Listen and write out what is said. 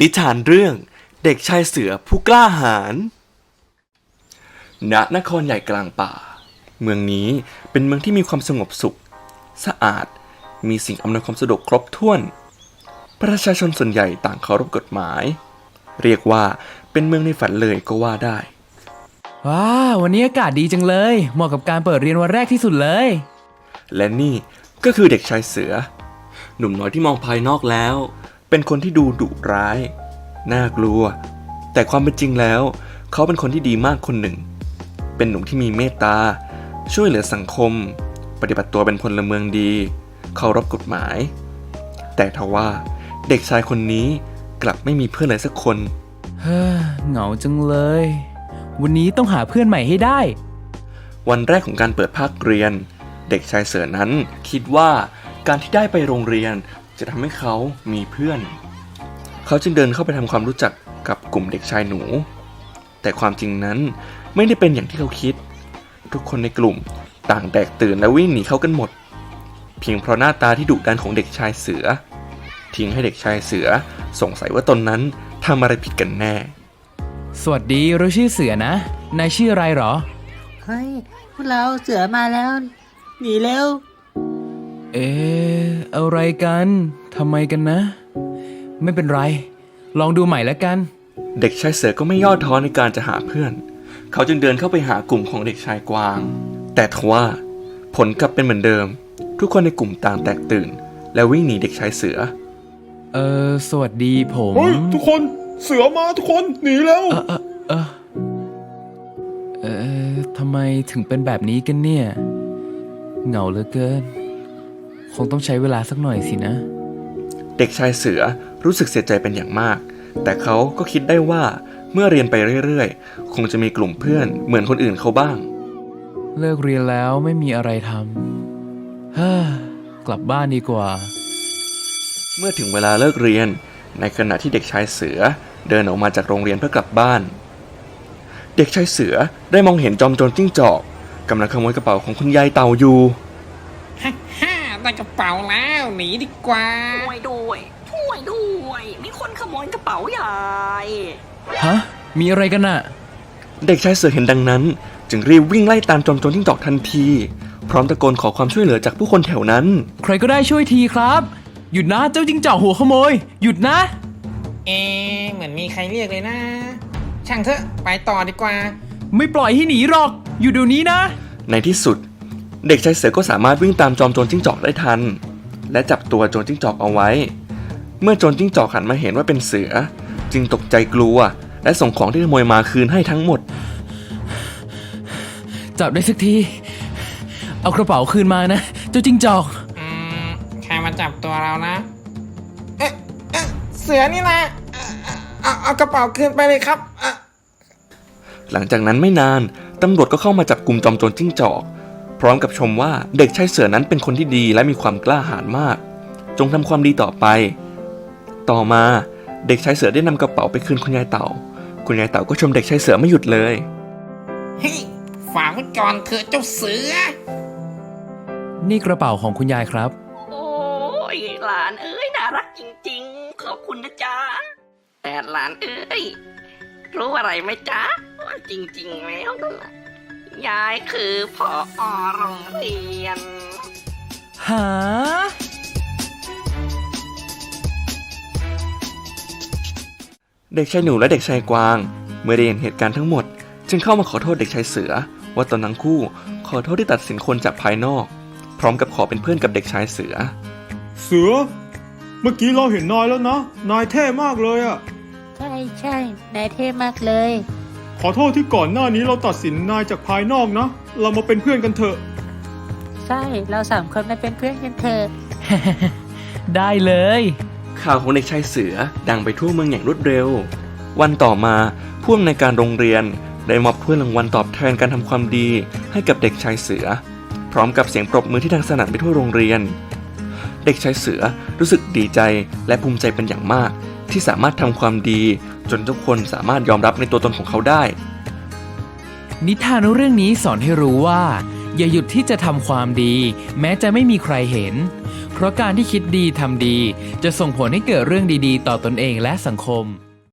นิทานเรื่องเด็กชายเสือผู้กล้าหาญ ณ นครใหญ่กลางป่า เมืองนี้เป็นเมืองที่มีความสงบสุข สะอาด มีสิ่งอำนวยความสะดวกครบถ้วน ประชาชนส่วนใหญ่ต่างเคารพกฎหมาย เรียกว่าเป็นเมืองในฝันเลยก็ว่าได้ ว้าวันนี้อากาศดีจังเลย เหมาะกับการเปิดเรียนวันแรกที่สุดเลย และนี่ก็คือเด็กชายเสือ หนุ่มน้อยที่มองภายนอกแล้ว เป็นคนที่ดูดุร้าย น่ากลัว แต่ความเป็นจริงแล้ว เขาเป็นคนที่ดีมากคนหนึ่ง เป็นหนุ่มที่มีเมตตา ช่วยเหลือสังคม ปฏิบัติตัวเป็นพลเมืองดี เคารพกฎหมาย แต่ทว่าเด็กชายคนนี้กลับไม่มีเพื่อนเลยสักคน เฮ้อเหงาจังเลย วันนี้ต้องหาเพื่อนใหม่ให้ได้ วันแรกของการเปิดภาคเรียน เด็กชายเสือนั้นคิดว่าการที่ได้ไปโรงเรียน จะทำให้เขามีเพื่อน เขาจึงเดินเข้าไปทำความรู้จักกับกลุ่มเด็กชายหนู แต่ความจริงนั้นไม่ได้เป็นอย่างที่เขาคิด ทุกคนในกลุ่มต่างแตกตื่นและวิ่งหนีเขากันหมด เพียงเพราะหน้าตาที่ดุดันของเด็กชายเสือ ทิ้งให้เด็กชายเสือสงสัยว่าตนนั้นทำอะไรผิดกันแน่ สวัสดีเราชื่อเสือนะ นายชื่ออะไรเหรอ เฮ้ย พวกเราเสือมาแล้ว หนีเร็ว เอ๊ะอะไรกัน ทำไมกันนะ ไม่เป็นไร ลองดูใหม่แล้วกัน เด็กชายเสือก็ไม่ย่อท้อในการจะหาเพื่อน เขาจึงเดินเข้าไปหากลุ่มของเด็กชายกวาง แต่ทว่า ผลกลับเป็นเหมือนเดิม ทุกคนในกลุ่มต่างแตกตื่น และวิ่งหนีเด็กชายเสือ เออสวัสดีผมเฮ้ยทุกคนเสือมาทุกคนหนีแล้วเออเออเออเออทำไมถึงเป็นแบบนี้กันเนี่ย เหงาเหลือเกิน คงต้องใช้เวลาสักหน่อยสินะ เด็กชายเสือรู้สึกเสียใจเป็นอย่างมาก แต่เขาก็คิดได้ว่าเมื่อเรียนไปเรื่อยๆ คงจะมีกลุ่มเพื่อนเหมือนคนอื่นเขาบ้าง เลิกเรียนแล้วไม่มีอะไรทำเฮ้อกลับบ้านดีกว่า เมื่อถึงเวลาเลิกเรียน ในขณะที่เด็กชายเสือเดินออกมาจากโรงเรียนเพื่อกลับบ้าน เด็กชายเสือได้มองเห็นจอมโจรจิ้งจอกกำลังขโมยกระเป๋าของคุณยายเต่าอยู่ฮ่าฮ่า ได้กระเป๋าแล้วหนีดีกว่า ช่วยด้วยช่วยด้วย มีคนขโมยกระเป๋าใหญ่ฮะ มีอะไรกันน่ะ เด็กชายเสือเห็นดังนั้น จึงรีบวิ่งไล่ตามจอมโจรจิ้งจอกทันที พร้อมตะโกนขอความช่วยเหลือจากผู้คนแถวนั้น ใครก็ได้ช่วยทีครับ หยุดนะเจ้าจิงจอกหัวขโมย หยุดนะ เอะเหมือนมีใครเรียกเลยนะ ช่างเถอะ ไปต่อดีกว่า ไม่ปล่อยให้หนีหรอก อยู่เดี๋ยวนี้นะ ในที่สุด เด็กชายเสือก็สามารถวิ่งตามจอมโจรจิ้งจอกได้ทัน และจับตัวโจรจิ้งจอกเอาไว้ เมื่อโจรจิ้งจอกหันมาเห็นว่าเป็นเสือ จึงตกใจกลัว และส่งของที่ขโมยมาคืนให้ทั้งหมด จับได้สักที เอากระเป๋าคืนมานะ เจ้าจิงจอก อืมใครมาจับตัวเรานะ เอ๊ะเอ๊ะเสือนี่นะเอ่อเอาเอากระเป๋าคืนไปเลยครับเอ่อหลังจากนั้นไม่นาน ตำรวจก็เข้ามาจับกลุ่มจอมโจรจิ้งจอก พร้อมกับชมว่าเด็กชายเสือนั้นเป็นคนที่ดีและมีความกล้าหาญมาก จงทำความดีต่อไป ต่อมาเด็กชายเสือได้นำกระเป๋าไปคืนคุณยายเต่า คุณยายเต่าก็ชมเด็กชายเสือไม่หยุดเลยเฮ้ยฝากไว้ก่อนเถอะเจ้าเสือ นี่กระเป๋าของคุณยายครับ โอ้ยหลานเอ้ยน่ารักจริงๆ ขอบคุณนะจ๊ะแต่หลานเอ้ยรู้อะไรไหมจ๊ะว่าจริง ๆ แล้วนั่นน่ะ ยายคือพออโรงเรียน หา เด็กชายหนูและเด็กชายกวาง เมื่อได้เห็นเหตุการณ์ทั้งหมด จึงเข้ามาขอโทษเด็กชายเสือ ว่าตอนทั้งคู่ขอโทษที่ตัดสินคนจากภายนอก พร้อมกับขอเป็นเพื่อนกับเด็กชายเสือ เสือ เมื่อกี้เราเห็นนายแล้วนะ นายเท่มากเลยอะ ใช่ใช่นายเท่มากเลย ขอโทษที่ก่อนหน้านี้เราตัดสินนายจากภายนอกนะ เรามาเป็นเพื่อนกันเถอะ ใช่ เราสามคนมาเป็นเพื่อนกันเถอะ ได้เลย ข่าวของเด็กชายเสือดังไปทั่วเมืองอย่างรวดเร็ว วันต่อมาผู้อำนวยการโรงเรียนได้มอบถ้วยรางวัลตอบแทนการทำความดีให้กับเด็กชายเสือ พร้อมกับเสียงปรบมือที่ดังสนั่นไปทั่วโรงเรียน เด็กชายเสือรู้สึกดีใจและภูมิใจเป็นอย่างมาก ที่สามารถทำความดี จนทุกคนสามารถยอมรับในตัวตนของเขาได้ นิทานเรื่องนี้สอนให้รู้ว่า อย่าหยุดที่จะทำความดี แม้จะไม่มีใครเห็น เพเพราะการที่คิดดีทำดี จะส่งผลให้เกิดเรื่องดีๆ ต่อตนเองและสังคม